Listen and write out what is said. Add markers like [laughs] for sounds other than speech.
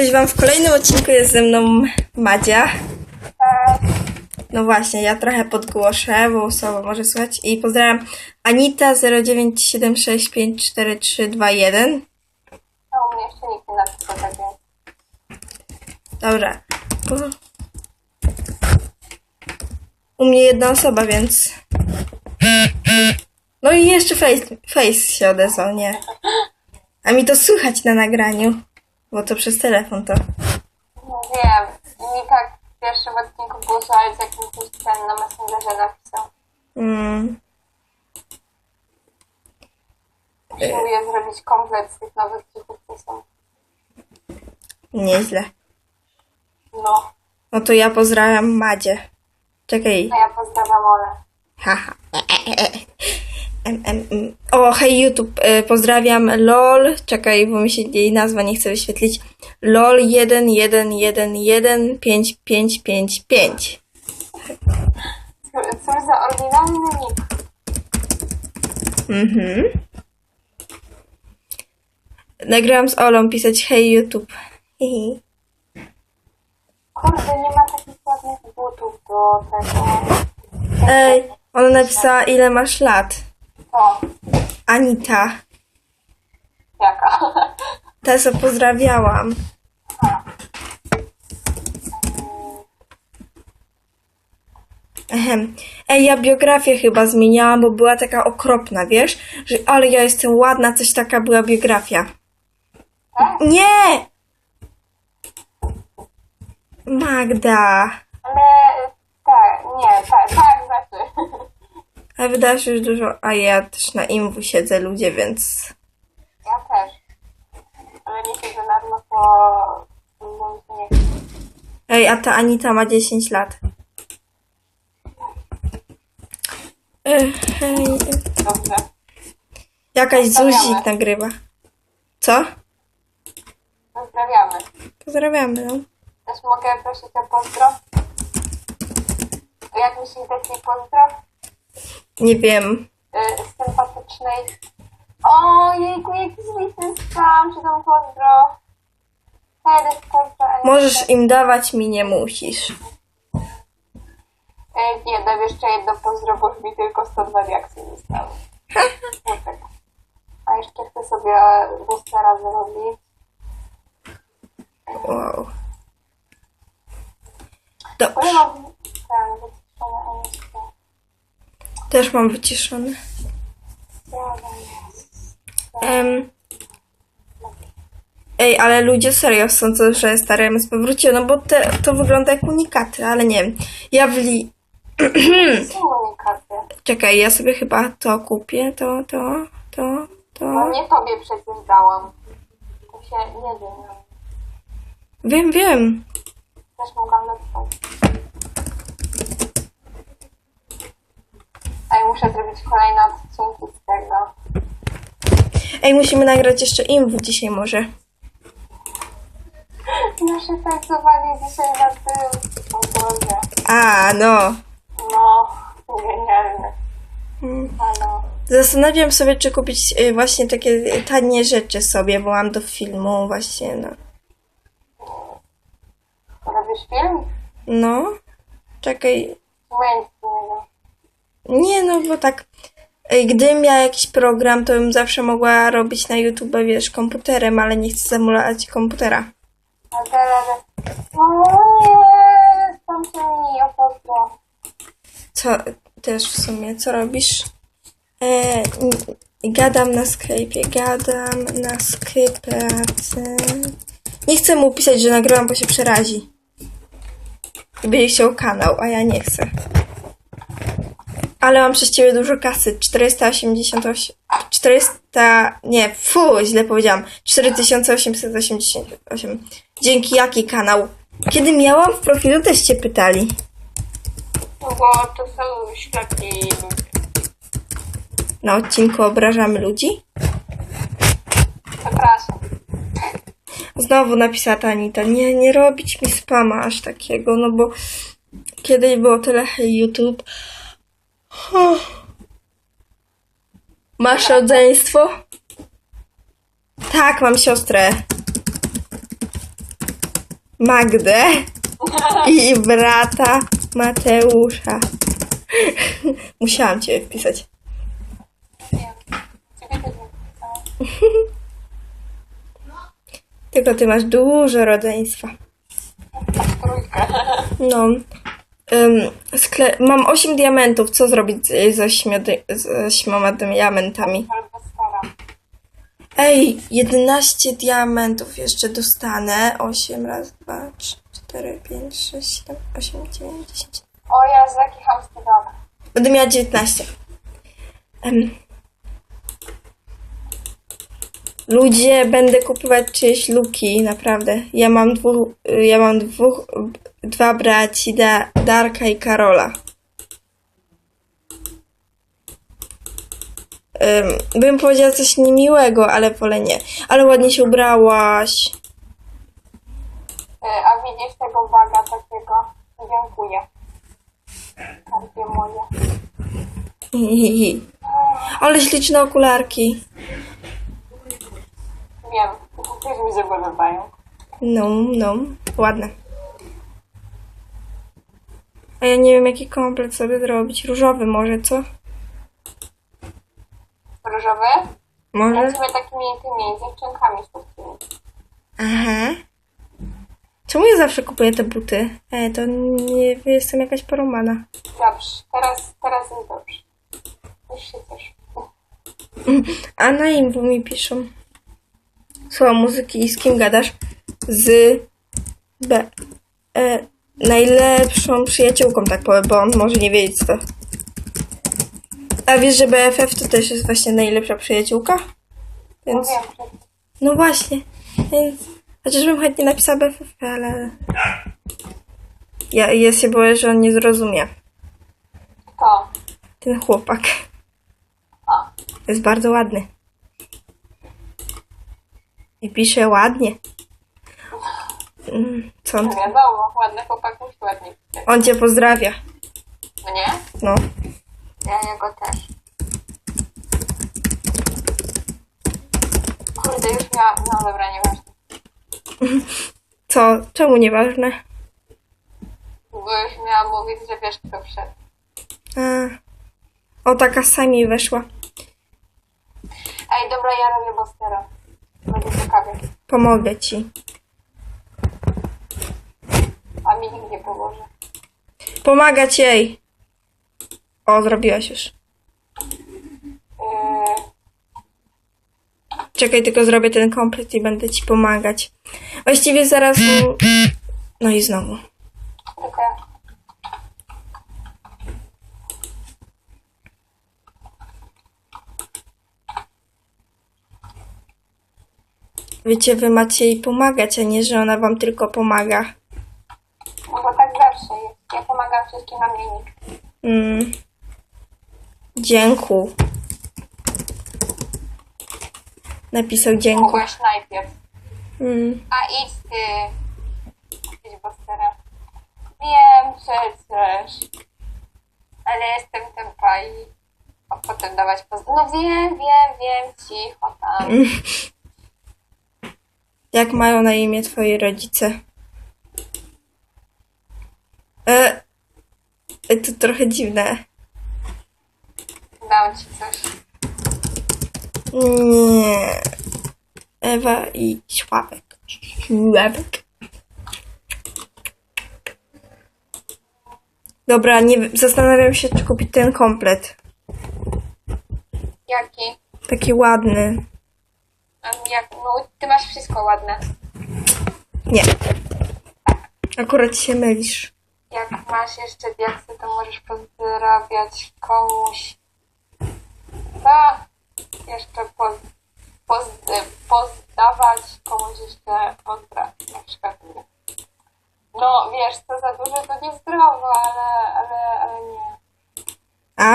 Cześć wam, w kolejnym odcinku jest ze mną Madzia. Tak, No właśnie, ja trochę podgłoszę, bo słabo może słychać. I pozdrawiam Anita 0976543321. a u mnie jeszcze nikt nie napisał tak więc. Dobra. U mnie jedna osoba, więc... No i jeszcze face, face się odezwał, nie? A mi to słychać na nagraniu, bo to przez telefon to. No wiem, mi tak w pierwszym odcinku było słychać, jak mi ktoś ten na Messengerze napisał. Mm. Usiłuję zrobić komplet z tych nowych cichów, co są. Nieźle. No, No to ja pozdrawiam Madzie. Czekaj. a ja pozdrawiam Olę. Haha. Em. O, hej YouTube, e, pozdrawiam LOL. Czekaj, bo mi się jej nazwa nie chce wyświetlić. LOL 11155555. Co co za oryginalny nick. Mhm. Nagrałam z Olą pisać hej YouTube. Hihi. Kurde, nie ma takich ładnych butów do tego. Ej, ona napisała ile masz lat. To, Anita. jaka? Ta co pozdrawiałam. Ehem. Ej, ja biografię chyba zmieniałam, bo była taka okropna, wiesz? Że ale ja jestem ładna, coś taka była biografia. Tak? Nie! Magda. Ale tak, nie, tak, tak, znaczy. A wydasz już dużo, a ja też na imwu siedzę ludzie, więc... Ja też. Ale nie siedzę na dno, bo nie. Ej, a ta Anita ma 10 lat. Hej. Dobrze. Jakaś. Zuzik nagrywa. Co? Pozdrawiamy. Pozdrawiamy, no. Też mogę prosić o pozdro? Jak myślisz, taki pozdro? Nie wiem. Y, z sympatycznej. O, jejku, jaki zlity spam, czy tam pozdro? Hej, pozdro. Możesz im dawać, mi nie musisz. Ej, nie, dam jeszcze jedno pozdro, bo już mi tylko 102 diaksy zostały. No tak. A jeszcze chcę sobie boostera zrobić. Wow. Bo Dobrze. ja mam ten wyciszone emocje. Też mam wyciszone. Em. Ej, ale ludzie serio sądzą, że stare MSP wróciło, no bo te, to wygląda jak unikaty, ale nie wiem. Ja w li... Czekaj, ja sobie chyba to kupię, to, to, to, to. No nie tobie przecież dałam. To się nie wiem. Wiem, wiem. Też mogłam napisać. A ja muszę zrobić kolejne odcinki z tego. Ej, musimy nagrać jeszcze imwu dzisiaj może. Nasze pracowanie dzisiaj na tym. O Boże. A, no. No, genialne. Mm. Halo. Zastanawiam sobie, czy kupić y, właśnie takie tanie rzeczy sobie, bo mam do filmu właśnie, no. Robisz film? No. Czekaj. Męskiego. Nie, no bo tak. Gdybym miała jakiś program, to bym zawsze mogła robić na YouTube, wiesz, komputerem, ale nie chcę zamulować komputera. Co też w sumie, co robisz? E, gadam na Skype'ie, gadam na Skype'ie. Nie chcę mu pisać, że nagrywam, bo się przerazi. Będzie chciał kanał, a ja nie chcę. Ale mam przez ciebie dużo kasy. 488. 400. Nie, fu, źle powiedziałam. 4888. Dzięki jaki kanał? Kiedy miałam w profilu, też cię pytali. No bo to są ludzie. Na odcinku obrażamy ludzi? Przepraszam. Znowu napisała ta Anita, nie, nie robić mi spama aż takiego, no bo kiedyś było tyle hej YouTube. Masz rodzeństwo? Tak, mam siostrę. Magdę i brata Mateusza. [laughs] Musiałam cię wpisać. [laughs] Tylko ty masz dużo rodzeństwa. No. Mam 8 diamentów. Co zrobić z- z 8, z 8 diamentami? Ej, 11 diamentów jeszcze dostanę. 8 raz, 2, 3, 4, 5, 6, 7, 8, 9, 10. O Jezu, jaki dom. Będę miała 19. Em. Ludzie, będę kupować czyjeś luki, naprawdę. Ja mam dwóch, ja mam dwóch, dwa braci, da, Darka i Karola. Em, bym powiedziała coś niemiłego, ale wolę nie. Ale ładnie się ubrałaś. Y, A widzisz tego baga takiego? Dziękuję. Karpie moje. [laughs] Ale śliczne okularki. Wiem. Też mi. No, no, ładne. A ja nie wiem, jaki komplet sobie zrobić. Różowy może, co? Różowy? Może? Lecimy takimi tymi dziewczynkami sztucznymi. Aha. Czemu ja zawsze kupuję te buty? E, to nie jestem jakaś poromana. Dobrze, teraz, teraz jest dobrze. Już się cieszę. A na imbu mi piszą. Słucham muzyki i z kim gadasz? Z B. E, najlepszą przyjaciółką, tak powiem, bo on może nie wiedzieć co. A wiesz, że BFF to też jest właśnie najlepsza przyjaciółka? No Więc... że No właśnie, więc chociażbym chętnie napisała BFF, ale ja, ja się boję, że on nie zrozumie. to. Ten chłopak jest bardzo ładny. I pisze ładnie. Mm, Co on? wiadomo, ładny chłopak musi ładnie pisać. On cię pozdrawia. Mnie? No. Ja jego też. Kurde, już miałam... No dobra, nieważne. Co? Czemu nieważne? Bo już miałam mówić, że wiesz kto wszedł. A. O, taka sami weszła. Ej, dobra, ja robię bostera. Będzie ciekawie. Pomogę ci. A mi nikt nie pomoże. Pomagać jej. O, zrobiłaś już. Yy, Czekaj, tylko zrobię ten komplet i będę ci pomagać. Właściwie zaraz. No i znowu. tylko... Wiecie, wy macie jej pomagać, a nie, że ona wam tylko pomaga. No bo tak zawsze jest. Ja pomagam wszystkim, a mnie nikt. Mm. Dziękuję. Napisał dziękuję. Mogłaś najpierw. Mm. A idź ty. Idź bostera. Wiem przecież. Ale jestem tempa i... A potem dawać poz... No wiem, wiem, wiem, cicho tam. [laughs] Jak mają na imię twoi rodzice? E, e, to trochę dziwne. Dam ci coś. Nie. Ewa i Sławek. Sławek. Dobra, nie zastanawiam się, czy kupić ten komplet. Jaki? Taki ładny. A jak... No, ty masz wszystko ładne. Nie. Akurat się mylisz. Jak masz jeszcze diaksy, to możesz pozdrawiać komuś. To jeszcze poz, poz, pozdawać komuś jeszcze pozdraw. Na przykład mnie. No wiesz, co za dużo to niezdrowo, ale, ale, ale nie.